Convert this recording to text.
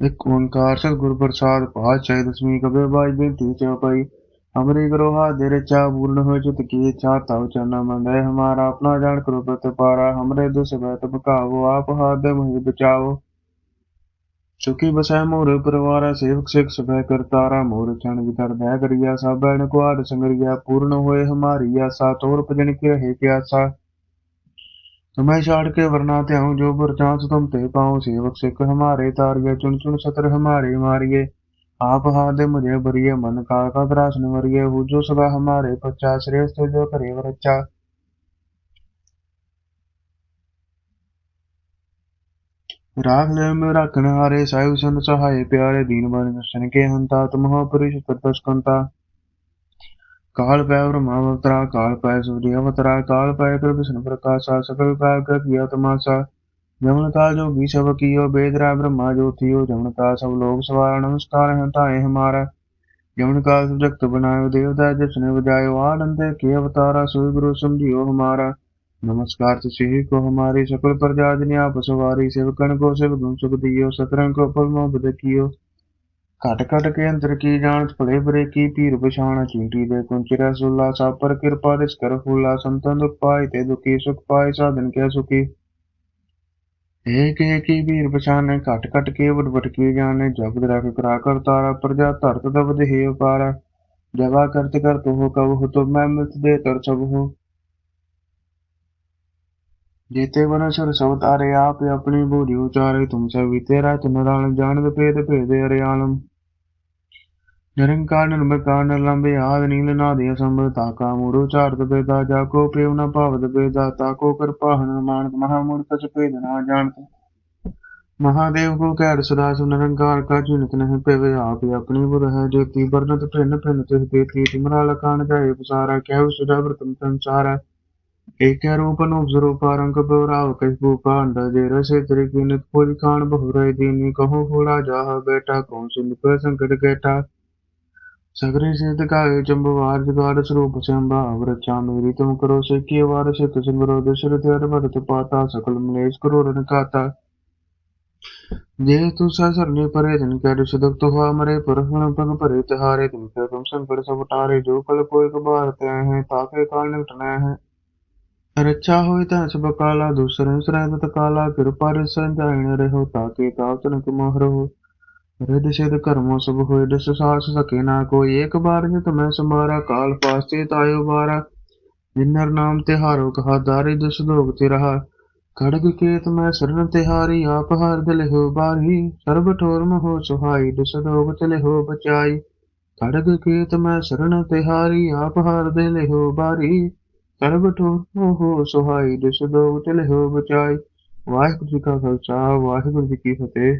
ਇੱਕ ਓੰਕਾਰ ਸਤਿਗੁਰ ਪ੍ਰਸਾਦ ਪਾਤਸ਼ਾਹੀ ਦਸਵੀਂ ਕਬੇ ਬਾਜ ਬੇਨਤੀ ਚਉਪਈ हमरी ग्रोहा दे रचा पूर्ण हो चित की इच्छा तव चरण मंदे हमारा अपना जान करो पारा हमरे दुस बैत बकावो आप हाथ मुझे बचाओ सुखी बसै मोर परिवार सेवक सिख सभै करतारा मोर चरण वितर भय करिया सब बैन कुआर संगरिया पूर्ण होए हमारी आशा तोर भजन की रहे प्यासा तुम्हें छाड़ के वरना त्याऊं जो परचांस तुम ते पाओ सेवक सिख हमारे तारिये चुन चुन सतर हमारे मारिये आप हाथ मुझे बरिए मन का का त्रास निवरिए हो जो सदा हमारे पच्चा श्रेष्ठ जो करे वरच्चा राख ले में रखन हारे साहिब संत सहाय प्यारे दीन बन दर्शन के हंता तुम हो पुरुष तत्पस्कंता काल पै ब्रह्मावतरा काल पै सूर्यावतरा काल पै कृ विष्णु प्रकाशा सकल पै किया तमाशा जमन का जो भी सब कियो बेदरा ब्रह्मा जो थियो जमन का सब लोग सवार नमस्कार है ताए हमारा जमन का सब जगत बनायो देवता जिसने बजायो आनंद के अवतारा सोई गुरु समझियो हमारा नमस्कार तुझे को हमारी सकल प्रजा जन आप सवारी सेवकन को सेव गुण सुख दियो सतरंग को पल मोहब्बत कियो ਘਟ ਘਟ ਕੇ ਅੰਦਰ ਕੀ ਜਾਣ ਭਲੇ ਬੁਰੇ ਕੀ ਪੀਰ ਪਛਾਣ, ਚੀਟੀ ਦੇ ਕੁੰਚ ਰਸੂਲਾ ਸਭ ਪਰ ਕਿਰਪਾ ਦੇ ਕਰ ਫੁੱਲਾ ਸੰਤਨ ਦੁਖ ਪਾਏ ਤੇ ਦੁਖੀ, ਸੁਖ ਪਾਏ, ਸਾਧਨ ਕੇ ਸੁਖੀ। ਏਕ ਏਕ ਹੀ ਵੀਰ ਘਟ ਘਟ ਕੇ ਵਟ ਵਟ ਕੀ ਜਾਣੇ, ਜਗਤ ਰਖ ਕਰਾ ਕਰ ਤਾਰਾ, ਪ੍ਰਜਾ ਧਰਤ ਦਬਦ ਹੀ ਉਪਾਰਾ। ਜਵਾ ਕਰਤ ਕਰ ਤੋ ਕਬ ਹੋ ਤੋ ਮੈਂ ਮਿਤ ਦੇ ਤਰ ਸਭ ਹੋ। ਜੀਤੇ ਬਨਸ਼ਰ ਸਭ ਤਾਰੇ, ਆਪ ਆਪਣੀ ਬੋਲੀ ਉਚਾਰੇ, ਤੁਮ ਸਭ ਵੀ ਤੇਰਾ ਚਨਰਾਲ ਜਾਣਦ ਭੇਦ ਭੇਦ ਅਰੇ ਆਲਮ ਨਿਰੰਕਾਰ ਨਿਰਭਕਾਰ ਨਿਰਲੰਭੇ ਆਦ ਨੀਲ ਨਾਦੇ ਅਸੰਭਵ ਤਾਕਾ ਮੂਰੋ ਚਾਰਤ ਪੇਦਾ ਜਾ ਕੋ ਪ੍ਰੇਮ ਨ ਭਾਵਤ ਪੇਦਾ ਤਾ ਕੋ ਕਿਰਪਾ ਹਨੁ ਮਾਨਤ ਚ ਭੇਦ ਨਾ ਜਾਣਤ। ਮਹਾਦੇਵ ਕੋ ਕਹਿ ਸੁਰਾ ਸੁ ਨਿਰੰਕਾਰ ਕਾ ਜੁਨਤ ਨਹਿ ਪਵੇ ਆਪ ਆਪਣੀ ਬੁਰ ਹੈ, ਜੋਤੀ ਵਰਨਤ ਭਿੰਨ ਭਿੰਨ ਤਿਸ ਦੇਤੀ ਤਿਮਰਾ ਲਖਾਨ ਜਾਏ ਪਸਾਰਾ ਕਹਿ ਸੁਦਾ ਵਰਤਮ ਸੰਸਾਰਾ ਏਕ ਰੂਪ ਨੂੰ ਜ਼ਰੂਪਾਰੰਗ ਬਵਰਾਵ ਕੈ ਭੂਪਾਂਡ ਦੇ ਰਸੇ ਤ੍ਰਿ ਕਿਨਤ ਕੋਈ ਕਾਣ ਬਹੁਰੇ ਦੀਨੀ, ਕਹੋ ਹੋੜਾ ਜਾਹ ਬੇਟਾ ਕੌਣ ਸੁਨ ਪੈ ਸੰਕਟ ਕੈਟਾ सगरे सिद्ध काये चंबवार जगाड़ स्वरूप संभाव रक्षा मेरी तुम करो से किए वार सित सिमरो दशरथ हर भरत पाता सकल मलेश करो रन खाता जे तु सरने परे दिन कर सुदक तो हुआ मरे पर हन पग परे तिहारे तुम पे तुम संकट सब टारे जो कल कोई कबार ते हैं ताके काल निकटने हैं रक्षा होई ता सब काला दूसरे श्राद्ध काला कृपा संजाइन रहो ताके तातन के मोहर हो रिद्ध सिद्ध कर्मों सब हुए दस सास सके ना कोई एक बार जो तुम्हें समारा काल फास्ते तायो बारा जिन्नर नाम तिहारो कहा दारे दुस लोग तिरहा खड़ग केत मैं शरण तिहारी आप हर दिल हो बारी सर्व ठोर हो सुहाई दुस लोग तिल हो बचाई खड़ग केत मैं शरण तिहारी आप हर दिल हो बारी सर्व ठोर हो सुहाई दुस लोग तिल हो बचाई वाहिगुरु जी का खालसा वाहिगुरु जी की फतेह